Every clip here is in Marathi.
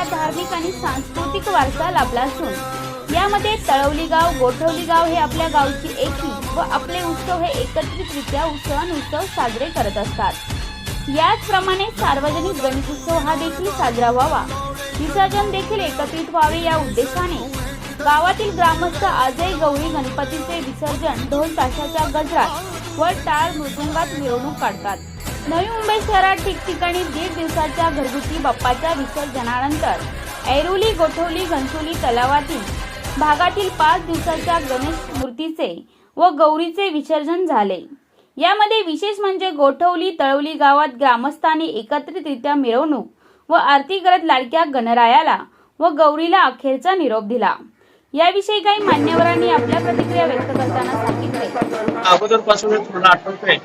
आपला धार्मिक आणि सांस्कृतिक वारसा लाभला असून यामध्ये तळवली गाव गोठवली गाव हे आपल्या गावची एकी व आपले उत्सव हे एकत्रितरित्या सण उत्सव साजरे करत असतात. याचप्रमाणे सार्वजनिक गणेशोत्सव हा देखील साजरा व्हावा. विसर्जन देखील एकत्रित व्हावे या उद्देशाने गावातील ग्रामस्थ आजही गौरी गणपतीचे विसर्जन ढोल ताशाच्या गजरात व टाळ मृदुंगात मिरवणूक काढतात. नवी मुंबई शहरात ठिकठिकाणी दीड दिवसाच्या घरगुती बाप्पाच्या विसर्जनानंतर ऐरोली गोठवली घनसोली तलावातील भागातील पाच दिवसाच्या गणेश मूर्तीचे व गौरीचे विसर्जन झाले. यामध्ये विशेष म्हणजे गोठवली तळवली गावात ग्रामस्थांनी एकत्रितरित्या मिरवणूक व आरती करत लाडक्या गणरायाला व गौरीला अखेरचा निरोप दिला. याविषयी काही मान्यवरांनी आपल्या प्रतिक्रिया व्यक्त करताना सांगितले. अगोदर मला आठवतंय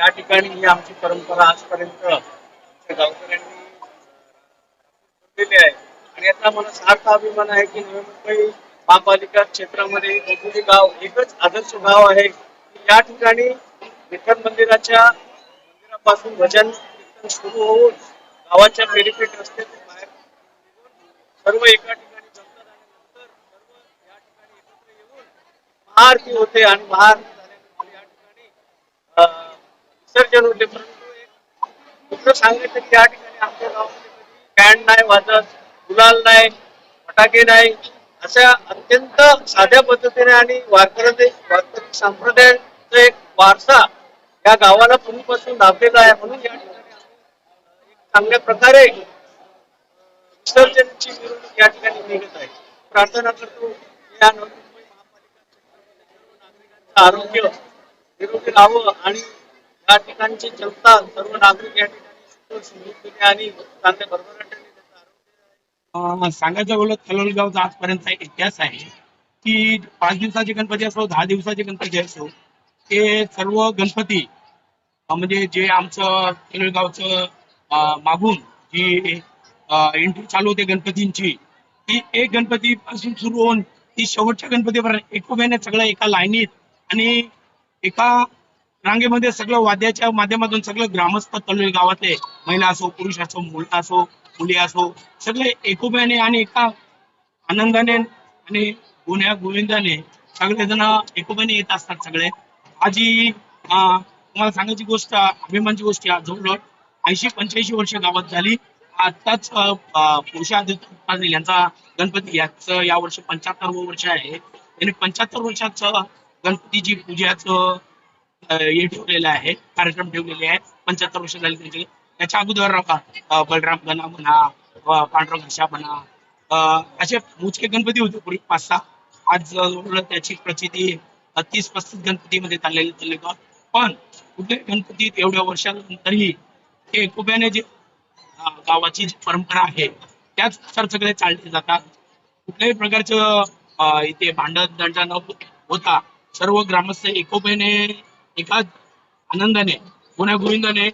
या ठिकाणी ही आमची परंपरा आजपर्यंत आमच्या गावकऱ्यांनी केलेली आहे. आणि याचा मला सार्थ अभिमान आहे की नवी मुंबई महापालिका क्षेत्रामध्ये गोकुली गाव एकच आदर्श गाव आहे. या ठिकाणी विठ्ठल मंदिराच्या मंदिरापासून भजन कीर्तन सुरू होऊन गावाच्या पेरिफेट रस्त्यातून बाहेर सर्व एका ठिकाणी जमतात. आणि नंतर सर्व या ठिकाणी एकत्र येऊन महाआरती होते आणि महाआरती झाल्यानंतर या ठिकाणी विसर्जन होते परंतु एक दुसरं सांगायचं की या ठिकाणी आमच्या गावामध्ये बँड नाही वाजत गुलाल नाही फटाके नाही अशा अत्यंत साध्या पद्धतीने आणि वारकरी वारकरी संप्रदायाचा एक वारसा या गावाला पूर्वीपासून लाभलेला आहे. म्हणून या ठिकाणी चांगल्या प्रकारे विसर्जनची मिरवणूक या ठिकाणी निघत आहे. प्रार्थना करतो या नवी मुंबई महापालिका नागरिकांचं आरोग्य निरोगी राहावं आणि या ठिकाणची जनता सर्व नागरिक या ठिकाणी आणि चांगल्या भरभराटीने सांगायचं बोलत खलोलगावचा आजपर्यंतचा एक इतिहास आहे की पाच दिवसाचे गणपती असो दहा दिवसाचे गणपती असो ते सर्व गणपती म्हणजे जे आमचं खलोलगावचं मागून जी एंट्री चालू होते गणपतींची ती एक गणपती पासून सुरू होऊन ती शेवटच्या गणपतीपर्यंत एकोप्याने सगळं एका लाईनीत आणि एका रांगेमध्ये सगळं वाद्याच्या माध्यमातून सगळं ग्रामस्थ तळवेल गावातले महिला असो पुरुष असो मुलं असो मुली असो सगळे एकोप्याने आणि एका आनंदाने आणि गुन्ह्या गोविंदाने सगळेजण एकोप्याने येत असतात सगळे. आजी तुम्हाला सांगायची गोष्ट अभिमानची गोष्ट जवळजवळ ऐंशी पंच्याऐंशी वर्ष गावात झाली आताच अं, आदित्य यांचा गणपती याचं या वर्षी पंच्याहत्तर वर्ष आहे. त्यांनी पंच्याहत्तर वर्षाचं गणपतीची पूजाचं हे ठेवलेलं आहे कार्यक्रम ठेवलेले आहे पंच्याहत्तर वर्ष झाली त्यांचे. त्याच्या अगोदर अं, बलराम गणा म्हणा पांडुरंग घाशा म्हणा अं, असे मोजके गणपती होते पूर्वी पाच सहा. आज त्याची प्रचिती तीस पस्तीस गणपतीमध्ये चाललेले चालले का पण कुठे गणपतीत एवढ्या वर्षानंतरही ते एकोब्याने जे गावाची जी परंपरा आहे त्याच सगळे चालले जातात. कुठल्याही प्रकारचं इथे भांडण दंडा न होता सर्व ग्रामस्थ एकोप्याने एकाच आनंदाने गुन्ह्या गोविंदाने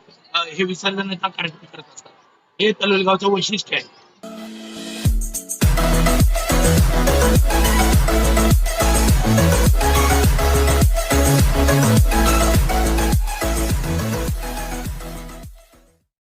हे विसर्जनाचा कार्यक्रम करत असतात. हे तळेगावचं वैशिष्ट्य आहे.